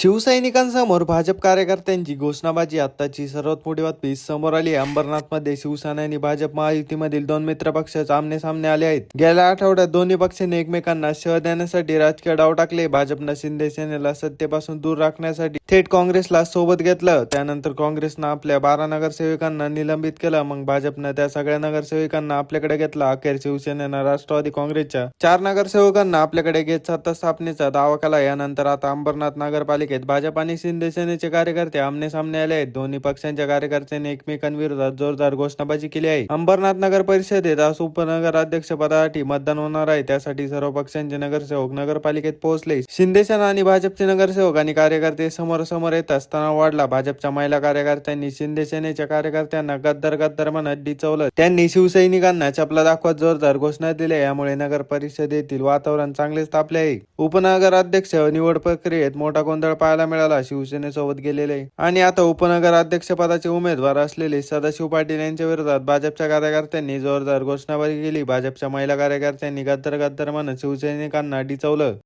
शिवसैनिकांसमोर भाजप कार्यकर्त्यांची घोषणाबाजी. आत्ताची सर्वात मोठी बातमी समोर आली आहे. अंबरनाथमध्ये शिवसेना आणि भाजप महायुतीमधील दोन मित्र पक्ष आमने सामने आले आहेत. गेल्या आठवड्यात दोन्ही पक्षांनी एकमेकांना शह देण्यासाठी राजकीय डाव टाकले. भाजपनं शिंदे सेनेला सत्तेपासून दूर राखण्यासाठी थेट काँग्रेसला सोबत घेतलं. त्यानंतर काँग्रेसनं आपल्या बारा नगरसेवकांना निलंबित केलं. मग भाजपनं त्या सगळ्या नगरसेवकांना आपल्याकडे घेतला. अखेर शिवसेनेनं राष्ट्रवादी काँग्रेसच्या चार नगरसेवकांना आपल्याकडे घेत सत्ता स्थापनेचा दावा केला. यानंतर आता अंबरनाथ नगरपालिका बैठकीत भाजप आणि शिंदेसेनेचे कार्यकर्ते आमने सामने आले आहेत. दोन्ही पक्षांच्या कार्यकर्त्यांनी एकमेकांविरोधात जोरदार घोषणाबाजी केली आहे. अंबरनाथ नगर परिषदेत आज उपनगराध्यक्ष पदासाठी मतदान होणार आहे. त्यासाठी सर्व पक्षांचे नगरसेवक नगरपालिकेत पोहोचले. शिंदेसेना आणि भाजपचे नगरसेवक आणि कार्यकर्ते समोर समोर येत असताना वाढला. भाजपच्या महिला कार्यकर्त्यांनी शिंदेसेनेच्या कार्यकर्त्यांना गद्दार गद्दार म्हणत डिचवलं. त्यांनी शिवसैनिकांना चपला दाखवत जोरदार घोषणा दिल्या. यामुळे नगर परिषदेतील वातावरण चांगलेच तापले आहे. उपनगर अध्यक्ष निवड प्रक्रियेत मोठा गोंधळ पाहायला मिळाला शिवसेनेसोबत गेलेले. आणि आता उपनगर अध्यक्ष पदाचे उमेदवार असलेले सदाशिव पाटील यांच्या विरोधात भाजपच्या कार्यकर्त्यांनी जोरदार घोषणाबाजी केली. भाजपच्या महिला कार्यकर्त्यांनी गद्दर गद्दार म्हणत शिवसैनिकांना डिचवलं.